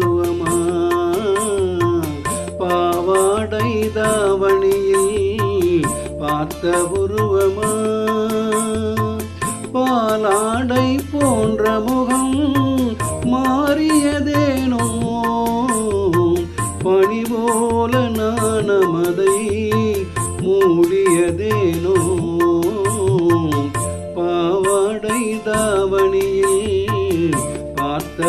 பருவமா பாவாடை தாவணியில் பார்த்த உருவமா பாலாடை போன்ற முகம் மாறியதேனோ பணி போல நானமதை மூடியதேனோ பாவாடை தாவணியில் பார்த்த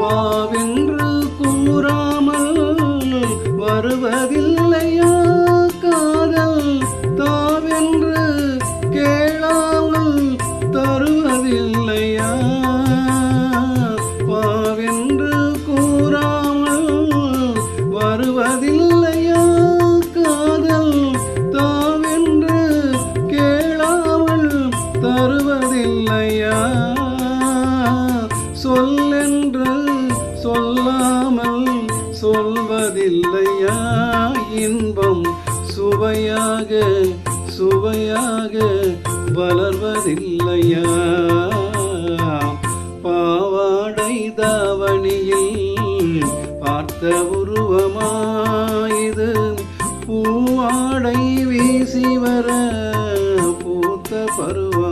வாவென்று கூறாமல் வருவதில்லையா? காதல் தாவென்று கேளாமல் தருவதில்லையா? வாவென்று கூறாமல் வருவதில்லையா? காதல் தாவென்று கேளாமல் தருவதில்லையா? சொல்வதில்லையா? இன்பம் சுவையாக சுவையாக வளர்வதில்லையா? பாவாடை தாவணியில் பார்த்த உருவமாயுது. பூவாடை வீசி வர பூத்த பருவம்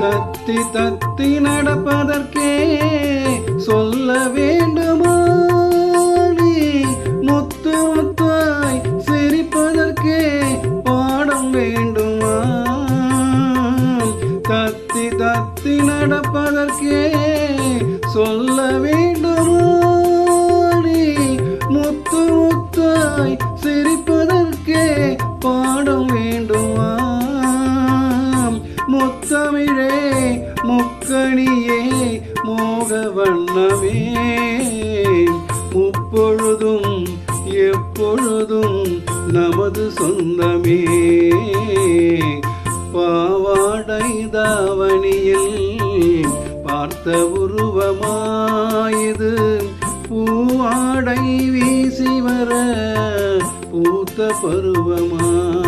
தத்தி தத்தி நடப்பதற்கே சொல்ல வேண்டுமா? நீ முத்து முத்தாய் சிரிப்பதற்கே பாடம் வேண்டுமா? தத்தி தத்தி நடப்பதற்கே சொல்ல வேண்டுமா? நீ முத்து முத்தாய் சிரிப்பதற்கே பாடம் வேண்டும்? முப்பொழுதும் எப்பொழுதும் நமது சொந்தமே. பாவாடை தாவணியில் பார்த்த உருவமாயுது. பூவாடை வீசி வர பூத்த பருவமா.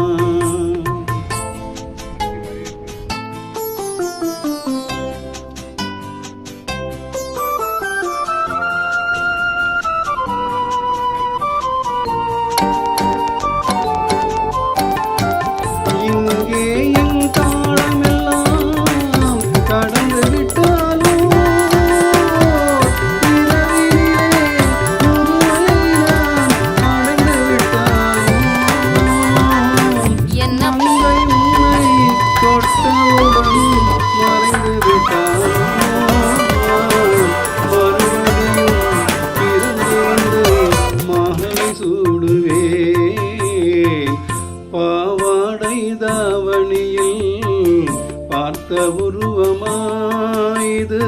உருவமாயுது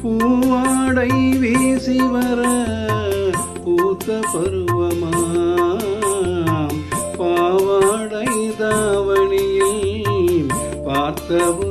பூவாடை வீசி வர பூத்த பருவமா பாவாடை தாவணியில் பார்த்தவும்